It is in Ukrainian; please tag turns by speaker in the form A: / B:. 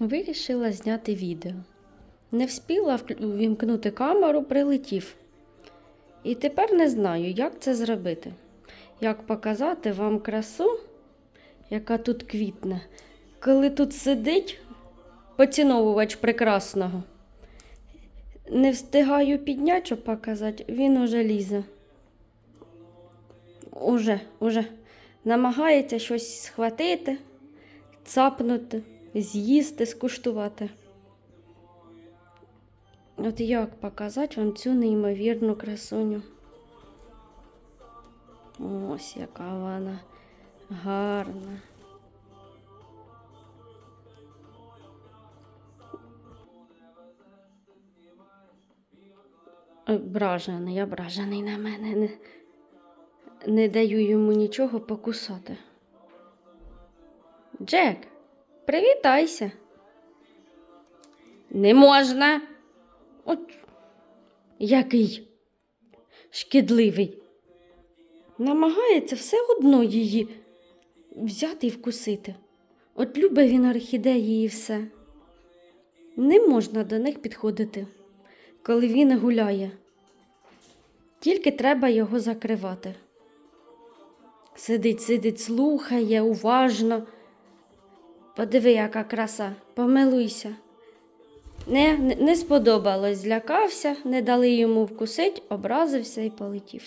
A: Вирішила зняти відео. Не вспіла ввімкнути камеру, прилетів. І тепер не знаю, як це зробити. Як показати вам красу, яка тут квітне, коли тут сидить поціновувач прекрасного. Не встигаю підняти, щоб показати, він уже лізе. Уже, уже намагається щось схватити, цапнути, з'їсти, скуштувати. От як показати вам цю неймовірну красуню? Ось яка вона гарна. Ой, Бражений, ображений на мене. Не, не даю йому нічого покусати. Джек, привітайся. Не можна. От який шкідливий. Намагається все одно її взяти і вкусити. От любить він орхідеї і все. Не можна до них підходити, коли він гуляє. Тільки треба його закривати. Сидить, сидить, слухає уважно. Подиви, яка краса, помилуйся. Не, не, сподобалось, злякався, не дали йому вкусить, образився і полетів.